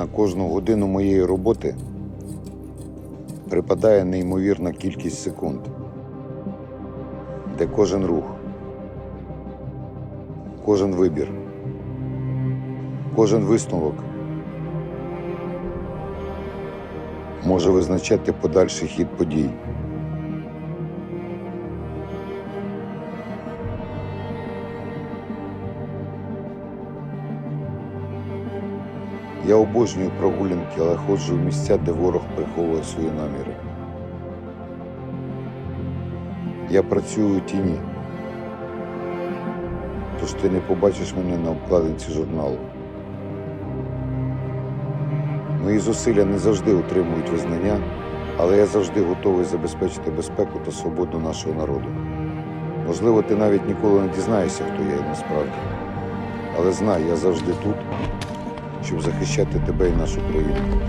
На кожну годину моєї роботи припадає неймовірна кількість секунд, де кожен рух, кожен вибір, кожен висновок може визначати подальший хід подій. Я обожнюю прогулянки, але ходжу в місця, де ворог приховує свої наміри. Я працюю у тіні, тож ти не побачиш мене на обкладинці журналу. Мої зусилля не завжди отримують визнання, але я завжди готовий забезпечити безпеку та свободу нашого народу. Можливо, ти навіть ніколи не дізнаєшся, хто я є насправді. Але знай, я завжди тут, щоб захищати тебе і нашу країну.